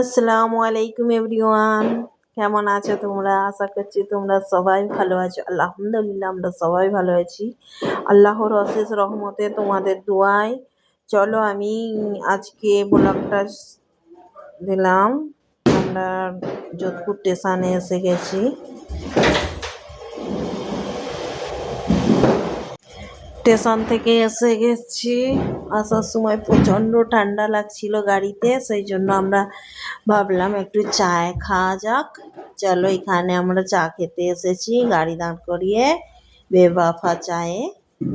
আসসালামু আলাইকুম এভরিওয়ান। কেমন আছো তোমরা? আশা করছি তোমরা সবাই ভালো আছো। আলহামদুলিল্লাহ, আমরা সবাই ভালো আছি। আল্লাহর অশেষ রহমতে তোমাদের দোয়ায়। চলো আমি আজকে ব্লগটা দিলাম। আমরা যোধপুর স্টেশনে এসে গেছি। স্টেশন থেকে এসে গেছি। আসার সময় প্রচণ্ড ঠান্ডা লাগছিল গাড়িতে, সেই জন্য আমরা ভাবলাম একটু চায় খাওয়া যাক। চলো এখানে আমরা চা খেতে এসেছি। গাড়ি দাঁড় করিয়ে বেবাফা চায়ে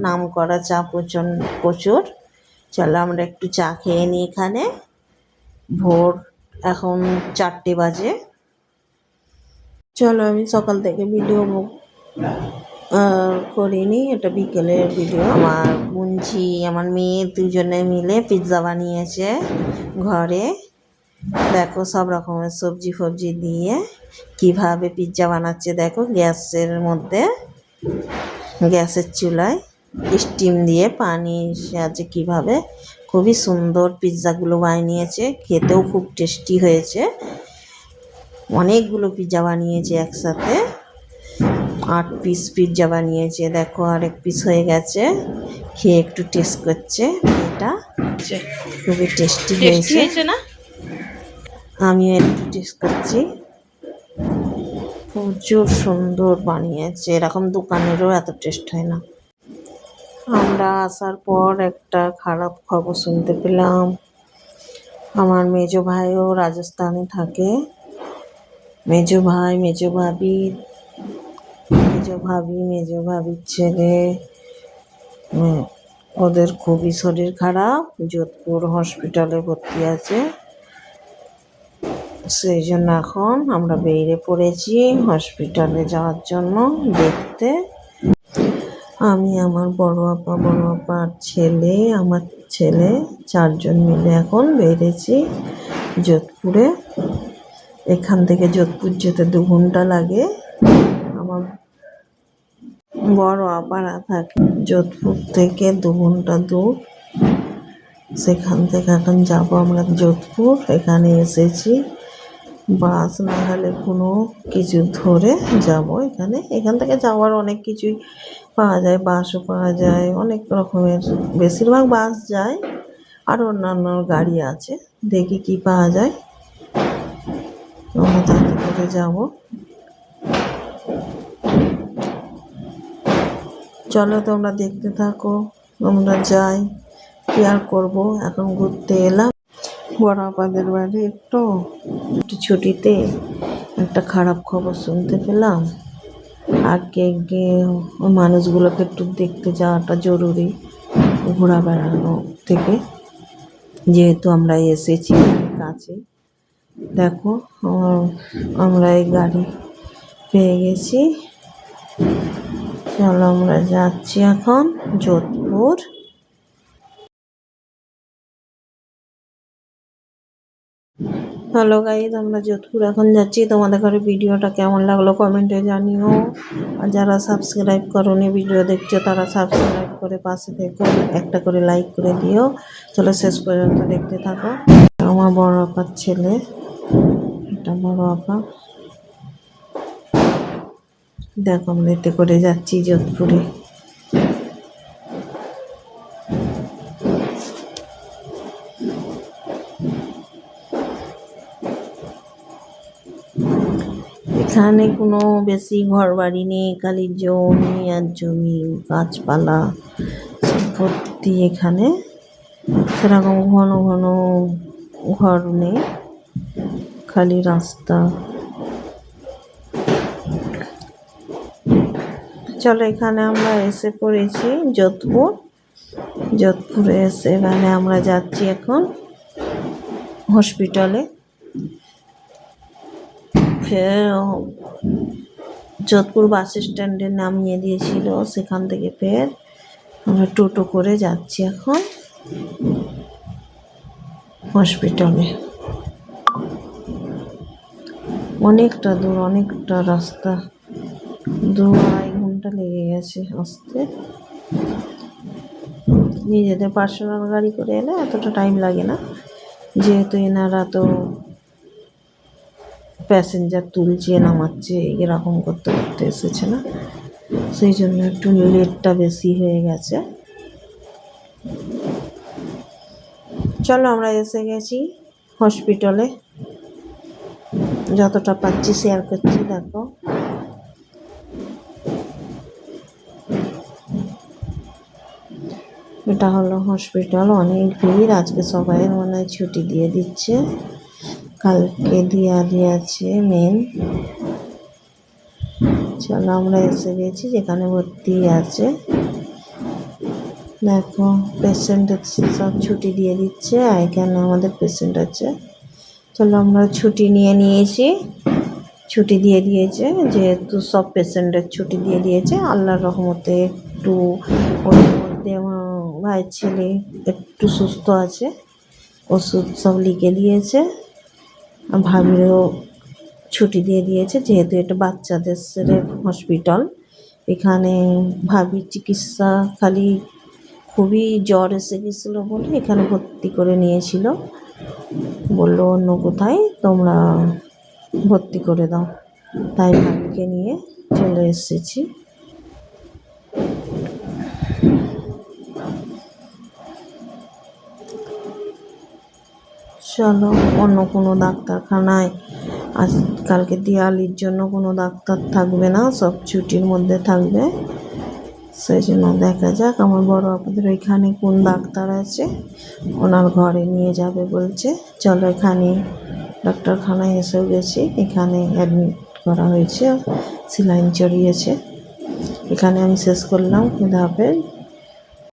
নাম করা চা প্রচণ্ড প্রচুর। চলো আমরা একটু চা খেয়ে নিই এখানে। ভোর এখন চারটে বাজে। চলো আমি সকাল থেকে ভিডিও করিনি। এটা বিকেলের ভিডিও। আমার মুঞ্জি আমার মেয়ে দুজনে মিলে পিৎজা বানিয়েছে ঘরে। দেখো সব রকমের সবজি ফবজি দিয়ে কীভাবে পিৎজা বানাচ্ছে দেখো গ্যাসের মধ্যে গ্যাসের চুলায় স্টিম দিয়ে পানি সাহায্যে কীভাবে খুবই সুন্দর পিৎজাগুলো বানিয়েছে খেতেও খুব টেস্টি হয়েছে। অনেকগুলো পিৎজা বানিয়েছে একসাথে আট পিস পিৎজা বানিয়েছে দেখো আরেক পিস হয়ে গেছে খেয়ে একটু টেস্ট করছে এটা খুবই টেস্টি হয়েছে না? আমিও একটু টেস্ট করছি। প্রচুর সুন্দর বানিয়েছে, এরকম দোকানেরও এত টেস্ট হয় না। আমরা আসার পর একটা খারাপ খবর শুনতে পেলাম। আমার মেজো ভাইও রাজস্থানে থাকে। মেজো ভাই, মেজো ভাবি মেজো ভাবি, মেজো ভাবির ছেলে। ওদের খুবই শরীর খারাপ। যোধপুর হসপিটালে ভর্তি আছে। সেই জন্য এখন আমরা বেরিয়ে পড়েছি হসপিটালে যাওয়ার জন্য দেখতে। আমি আমার বড় আপা, বড় আপার ছেলে, আমার ছেলে চারজন মিলে এখন বেরিয়েছি যোধপুরে। এখান থেকে যোধপুর যেতে দু ঘণ্টা লাগে। আমার বড় আপারা থাকে যোধপুর থেকে দু ঘণ্টা দূর। সেখান থেকে এখন যাব আমরা যোধপুর, এখানে এসেছি। বাস না হলে কোনো কিছু ধরে যাব এখানে। এখান থেকে যাওয়ার অনেক কিছুই পাওয়া যায়, বাসও পাওয়া যায়, অনেক রকমের। বেশিরভাগ বাস যায় আর অন্যান্য গাড়ি আছে, দেখি কি পাওয়া যায়। আমরা তাতে করে যাব। চলো তোমরা দেখতে থাকো, আমরা যাই, কি আর করব? এখন ঘুরতে এলাম। বড় আপাদের বাড়ি একটু। একটু ছুটিতে একটা খারাপ খবর শুনতে পেলাম। আগে গিয়ে ওই মানুষগুলোকে একটু দেখতে যাওয়াটা জরুরি ঘোরা বেড়ানো থেকে। যেহেতু আমরা এসেছি কাছে। দেখো আমরা এই গাড়ি পেয়ে গেছি। চলো আমরা যাচ্ছি এখন যোধপুর। হ্যালো গাইজ আমরা যোধপুর এখন যাচ্ছি, তোমাদের ঘরে ভিডিওটা কেমন লাগল কমেন্টে জানিও। আর যারা সাবস্ক্রাইব করোনি ভিডিও দেখছ, তারা সাবস্ক্রাইব করে পাশে দেখো একটা করে লাইক করে দিও। চলো শেষ পর্যন্ত দেখতে থাকো। আমার বড় আপার ছেলে এটা বড় আপা। দেখো আমরা এতে করে যাচ্ছি, যোধপুরে। এখানে কোনো বেশি ঘর বাড়ি নেই, খালি জমি আর জমি, গাছপালা ভর্তি এখানে। সেরকম ঘন ঘন ঘর নেই, খালি রাস্তা। চলো এখানে আমরা এসে পড়েছি যোধপুর। যোধপুরে এসে এখানে আমরা যাচ্ছি এখন হসপিটালে ফের যোধপুর বাস স্ট্যান্ডে নামিয়ে দিয়েছিল সেখান থেকে ফের। আমরা টোটো করে যাচ্ছি এখন হসপিটালে। অনেকটা দূর, অনেকটা রাস্তা। দু আড়াই ঘণ্টা লেগে গেছে আসতে। নিজেদের পার্সোনাল গাড়ি করে এলে এতটা টাইম লাগে না। যেহেতু এনারা তো প্যাসেঞ্জার তুলছে, নামাচ্ছে, এরকম করতে করতে এসেছে না? সেই জন্য একটু লেটটা বেশি হয়ে গেছে। চলো আমরা এসে গেছি হসপিটালে। যতটা পাচ্ছি শেয়ার করছি, দেখো। এটা হলো হসপিটাল, অনেক ভিড়। আজকে সবাই মনে হয় ছুটি দিয়ে দিচ্ছে। কালকে দিয়া দিয়েছে মেন চলো আমরা এসে গেছি যেখানে ভর্তি আছে। দেখো পেশেন্টের সব ছুটি দিয়ে দিচ্ছে আর এখানে আমাদের পেশেন্ট আছে। চলো আমরা ছুটি নিয়ে নিয়েছি। ছুটি দিয়ে দিয়েছে, যেহেতু সব পেশেন্টের ছুটি দিয়ে দিয়েছে। আল্লাহর রহমতে একটু ওর মধ্যে আমার ভাইয়ের ছেলে একটু সুস্থ আছে। ওষুধ সব লিখে দিয়েছে। ভাবিরও ছুটি দিয়ে দিয়েছে, যেহেতু এটা বাচ্চাদের হসপিটাল। এখানে ভাবির চিকিৎসা খালি খুবই জ্বর এসে গেছিল বলে এখানে ভর্তি করে নিয়েছিল। বলল, অন্য কোথায়? তোমরা ভর্তি করে দাও। তাই ভাবিকে নিয়ে চলে এসেছি। চলো, অন্য কোনো ডাক্তারখানায়। আজ কালকে দিওয়ালির জন্য কোনো ডাক্তার থাকবে না, সব ছুটির মধ্যে থাকবে। সেই জন্য দেখা যাক, আমার বড় আপনাদের ওইখানে কোন ডাক্তার আছে, ওনার ঘরে নিয়ে যাবে বলছে। চলো, এখানে ডাক্তারখানায় এসেও গেছি, এখানে অ্যাডমিট করা হয়েছে, সিলাইন চড়িয়েছে। এখানে আমি শেষ করলাম হাফেজ